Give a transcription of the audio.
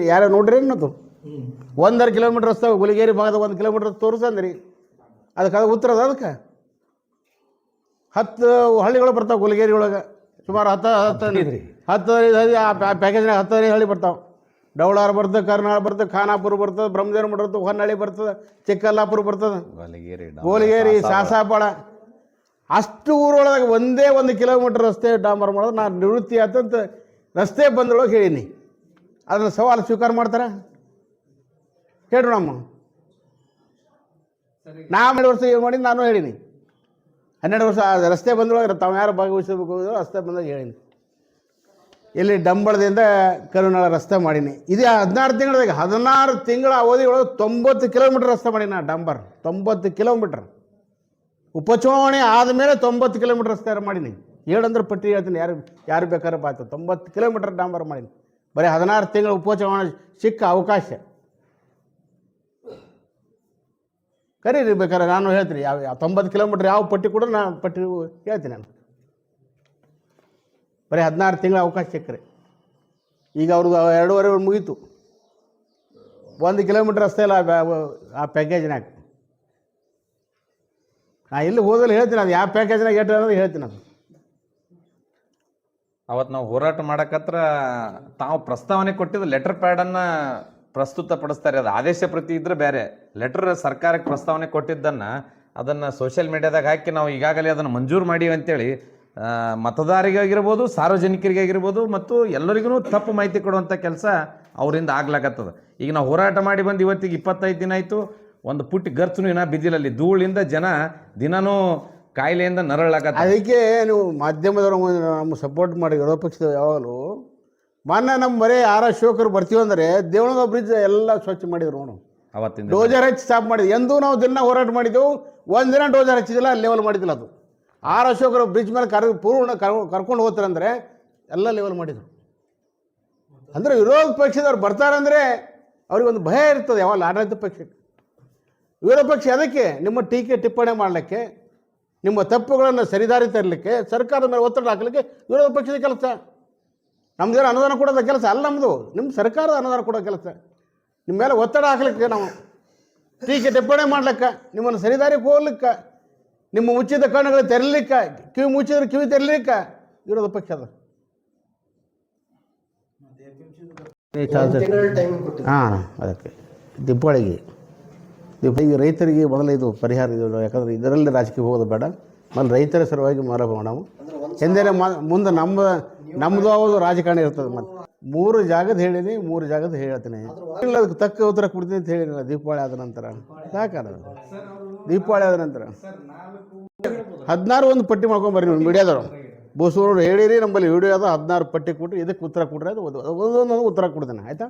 ಯಾರೋ ನೋಡ್ರಿ ಅನ್ನೋದು ಒಂದರ ಕಿಲೋಮೀಟ್ರ್ ರಸ್ತೆ ಗುಲಿಗೇರಿ ಭಾಗದ ಒಂದು ಕಿಲೋಮೀಟ್ರ್ ತೋರಿಸಂದ್ರಿ. ಅದಕ್ಕೆ ಅದು ಉತ್ತರ ಅದ ಅದಕ್ಕೆ. ಹತ್ತು ಹಳ್ಳಿಗಳು ಬರ್ತಾವೆ ಗುಲಿಗೇರಿ ಒಳಗೆ. ಸುಮಾರು ಹತ್ತು ಹತ್ತು ಹತ್ತು ಹದಿನೈದು ಹದಿ- ಆ ಪ್ಯಾ- ಪ್ಯಾಕೇಜ್ನಾಗ ಹತ್ತು ಹದಿನೈದು ಹಳ್ಳಿ ಬರ್ತಾವೆ. ಡೌಳಾರ ಬರ್ತದೆ ಕರ್ನಾಳ ಬರ್ತದೆ ಖಾನಾಪುರ ಬರ್ತದೆ ಬ್ರಹ್ಮದೇವ್ರ ಬರ್ತದೆ ಹೊನ್ನಳ್ಳಿ ಬರ್ತದೆ ಚಿಕ್ಕಲ್ಲಾಪುರ ಬರ್ತದೆ. ಗೋಲಿಗೇರಿ ಸಾಸಾಪಾಳ ಅಷ್ಟು ಊರೊಳಗೆ ಒಂದೇ ಒಂದು ಕಿಲೋಮೀಟ್ರ್ ರಸ್ತೆ ಡಾಂಬರ್ ಮಾಡೋದು ನಾನು ನಿವೃತ್ತಿ ಆತಂತ ರಸ್ತೆ ಬಂದೊಳಗೆ ಹೇಳೀನಿ. ಅದನ್ನ ಸವಾಲು ಸ್ವೀಕಾರ ಮಾಡ್ತಾರ? ಹೇಳ್ರಿ ನಮ್ಮ ನಾ ಹನ್ನೆರಡು ವರ್ಷ ಏನು ಮಾಡಿ ನಾನು ಹೇಳೀನಿ. ಹನ್ನೆರಡು ವರ್ಷ ರಸ್ತೆ ಬಂದೊಳಗೆ ತಾವು ಯಾರು ಭಾಗವಹಿಸಬೇಕು ರಸ್ತೆ ಬಂದಾಗ ಹೇಳೀನಿ. ಇಲ್ಲಿ ಡಂಬಳದಿಂದ ಕರುನಾಳ ರಸ್ತೆ ಮಾಡೀನಿ. ಇದೇ ಹದಿನಾರು ತಿಂಗಳದಾಗ, ಹದಿನಾರು ತಿಂಗಳ ಅವಧಿ ಒಳಗೆ ತೊಂಬತ್ತು ಕಿಲೋಮೀಟ್ರ್ ರಸ್ತೆ ಮಾಡೀನಿ ನಾ ಡಂಬರ್. ತೊಂಬತ್ತು ಕಿಲೋಮೀಟ್ರ್. ಉಪಚುನಾವಣೆ ಆದಮೇಲೆ ತೊಂಬತ್ತು ಕಿಲೋಮೀಟ್ರ್ ರಸ್ತೆ ಮಾಡೀನಿ. ಹೇಳಂದ್ರೆ ಪಟ್ಟಿ ಹೇಳ್ತೀನಿ, ಯಾರು ಯಾರು ಬೇಕಾದ್ರೆ ಬಾಯ್ತು ತೊಂಬತ್ತು ಕಿಲೋಮೀಟ್ರ್ ಡಾಂಬರ್ ಮಾಡೀನಿ. ಬರೀ ಹದಿನಾರು ತಿಂಗಳ ಉಪಚುನಾವಣೆ ಸಿಕ್ಕ ಅವಕಾಶ. ಕರೀರಿ ಬೇಕಾದ್ರೆ ನಾನು ಹೇಳ್ತೀನಿ, ಯಾವ ತೊಂಬತ್ತು ಕಿಲೋಮೀಟ್ರ್ ಯಾವ ಪಟ್ಟಿ ಕೂಡ ನಾನು ಪಟ್ಟಿ ಹೇಳ್ತೀನಿ ನಾನು. ಬರೀ ಹದಿನಾರು ತಿಂಗಳ ಅವಕಾಶ ಸಿಕ್ಕರೆ. ಈಗ ಅವ್ರದ್ದು ಎರಡೂವರೆ ಮುಗೀತು. ಒಂದು ಕಿಲೋಮೀಟ್ರ್ ರಸ್ತೆ ಇಲ್ಲ ಆ ಪ್ಯಾಕೇಜ್ನಾಗ ನಾ ಇಲ್ಲಿ ಹೋದಲ್ಲಿ ಹೇಳ್ತೀನಿ, ಅದು ಯಾವ ಪ್ಯಾಕೇಜ್ನಾಗ ಎಷ್ಟು ಅನ್ನೋದು ಹೇಳ್ತೀನಿ ಅದು ಅವತ್ ನಾವು ಹೋರಾಟ ಮಾಡಕತ್ರ ತಾವು ಪ್ರಸ್ತಾವನೆ ಕೊಟ್ಟಿದ್ದು ಲೆಟರ್ ಪ್ಯಾಡನ್ನು ಅನ್ನ ಪ್ರಸ್ತುತ ಪಡಿಸ್ತಾರೆ ಅದು ಆದೇಶ ಪ್ರತಿ ಇದ್ರೆ ಬೇರೆ ಲೆಟರ್ ಸರ್ಕಾರಕ್ಕೆ ಪ್ರಸ್ತಾವನೆ ಕೊಟ್ಟಿದ್ದನ್ನ ಅದನ್ನ ಸೋಷಿಯಲ್ ಮೀಡಿಯಾದಾಗ ಹಾಕಿ ನಾವು ಈಗಾಗಲೇ ಅದನ್ನ ಮಂಜೂರು ಮಾಡೀವಿ ಅಂತೇಳಿ ಮತದಾರರಿಗಾಗಿರ್ಬೋದು ಸಾರ್ವಜನಿಕರಿಗಾಗಿರ್ಬೋದು ಮತ್ತು ಎಲ್ಲರಿಗೂ ತಪ್ಪು ಮಾಹಿತಿ ಕೊಡುವಂಥ ಕೆಲಸ ಅವರಿಂದ ಆಗ್ಲಾಕತ್ತದ. ಈಗ ನಾವು ಹೋರಾಟ ಮಾಡಿ ಬಂದು ಇವತ್ತಿಗೆ ಇಪ್ಪತ್ತೈದು ದಿನ ಆಯಿತು. ಒಂದು ಪುಟ್ಟಿ ಗರ್ಚನು ಇನ್ನೂ ಬಿದ್ದಿಲ್ಲ ಧೂಳಿಂದ ಜನ ದಿನಾನೂ ಕಾಯಿಲೆಯಿಂದ ನರಳಾಕತ್ತ ಅದಕ್ಕೆ ನೀವು ಮಾಧ್ಯಮದವರು ನಮ್ಮ ಸಪೋರ್ಟ್ ಮಾಡಿ ವಿರೋಧ ಪಕ್ಷದ ಯಾವಾಗಲೂ ಮೊನ್ನೆ ನಮ್ಮ ಬರೀ ಆರ್ ಅಶೋಕರು ಬರ್ತೀವಂದರೆ ದೇವಳದ ಬ್ರಿಡ್ಜ್ ಎಲ್ಲ ಸ್ವಚ್ಛ ಮಾಡಿದ್ರು ನೋಡು ಅವತ್ತಿನ ಡೋಜರ್ ಹಚ್ಚಿ ಸ್ಟಾಪ್ ಮಾಡಿದ್ವಿ ಎಂದೂ ನಾವು ದಿನ ಹೋರಾಟ ಮಾಡಿದ್ದೆವು ಒಂದಿನ ಡೋಜರ್ ಹಚ್ಚಿದಿಲ್ಲ ಲೆವೆಲ್ ಮಾಡಿದಿಲ್ಲ ಅದು. ಆರ್ ಅಶೋಕರು ಬ್ರಿಡ್ಜ್ ಮೇಲೆ ಕರ್ ಪೂರ್ಣ ಕರ್- ಕರ್ಕೊಂಡು ಅಂದರೆ ಎಲ್ಲ ಲೆವೆಲ್ ಮಾಡಿದರು. ಅಂದರೆ ವಿರೋಧ ಪಕ್ಷದವ್ರು ಬರ್ತಾರಂದರೆ ಅವ್ರಿಗೊಂದು ಭಯ ಇರ್ತದೆ ಯಾವಾಗ ಆಡಳಿತ ಪಕ್ಷಕ್ಕೆ. ವಿರೋಧ ಪಕ್ಷ ಅದಕ್ಕೆ ನಿಮ್ಮ ಟೀಕೆ ಟಿಪ್ಪಣಿ ಮಾಡಲಿಕ್ಕೆ ನಿಮ್ಮ ತಪ್ಪುಗಳನ್ನು ಸರಿದಾರಿ ತರಲಿಕ್ಕೆ ಸರ್ಕಾರದ ಮೇಲೆ ಒತ್ತಡ ಹಾಕಲಿಕ್ಕೆ ವಿರೋಧ ಪಕ್ಷದ ಕೆಲಸ. ನಮ್ದೇನು ಅನುದಾನ ಕೊಡೋದ ಕೆಲಸ ಅಲ್ಲ ನಮ್ಮದು ನಿಮ್ಮ ಸರ್ಕಾರದ ಅನುದಾನ ಕೊಡೋ ಕೆಲಸ. ನಿಮ್ಮ ಮೇಲೆ ಒತ್ತಡ ಹಾಕ್ಲಿಕ್ಕೆ ನಾವು ಟೀಕೆ ಟಿಪ್ಪಣಿ ಮಾಡ್ಲಿಕ್ಕೆ ನಿಮ್ಮನ್ನು ಸರಿದಾರಿ ಹೋಗ್ಲಿಕ್ಕೆ ನಿಮ್ಮ ಮುಚ್ಚಿದ ಕಣ್ಣುಗಳು ತೆರಲಿಕ್ಕೆ ಕಿವಿ ಮುಚ್ಚಿದ್ರೆ ಕಿವಿ ತೆರಲಿಕ್ಕೆ ವಿರೋಧ ಪಕ್ಷದ ಹಾಂ ಅದಕ್ಕೆ. ದೀಪಾವಳಿಗೆ. ದೀಪಾವಳಿಗೆ ರೈತರಿಗೆ ಮೊದಲ ಇದು ಪರಿಹಾರ ಇದು ಯಾಕಂದ್ರೆ ಇದರಲ್ಲಿ ರಾಜಕೀಯ ಹೋಗೋದು ಬೇಡ. ಮೊದಲು ರೈತರ ಸಲುವಾಗಿ ಮಾಡಬೇಕು ನಾವು ಎಂದರೆ ಮುಂದೆ ನಮ್ಮ ನಮ್ಮದು ಅವರು ರಾಜಕಾರಣ ಇರ್ತದೆ ಮತ್ತೆ. ಮೂರು ಜಾಗದ ಹೇಳಿನಿ, ಮೂರು ಜಾಗದ ಹೇಳ್ತೀನಿ. ಇಲ್ಲ ಅದಕ್ಕೆ ತಕ್ಕ ಉತ್ತರ ಕೊಡ್ತೀನಿ ಅಂತ ಹೇಳಿರಲ್ಲ ದೀಪಾವಳಿ ಆದ ನಂತರ. ಸಾಕಲ್ಲ ದೀಪಾವಳಿ ಆದ ನಂತರ. ಹದಿನಾರು ಒಂದು ಪಟ್ಟಿ ಮಾಡ್ಕೊಂಡು ಬರ್ರಿ ನೀವು ಮೀಡಿಯಾದವರು. ಬೋಸೂರು ಹೇಳಿರಿ ನಮ್ಮಲ್ಲಿ ವಿಡಿಯೋ ಆದ ಹದಿನಾರು ಪಟ್ಟಿ ಕೊಟ್ಟು ಇದಕ್ಕೆ ಉತ್ತರ ಕೊಡ್ರಿ, ಅದು ಒಂದು- ಉತ್ತರ ಕೊಡ್ತೇನೆ, ಆಯಿತಾ?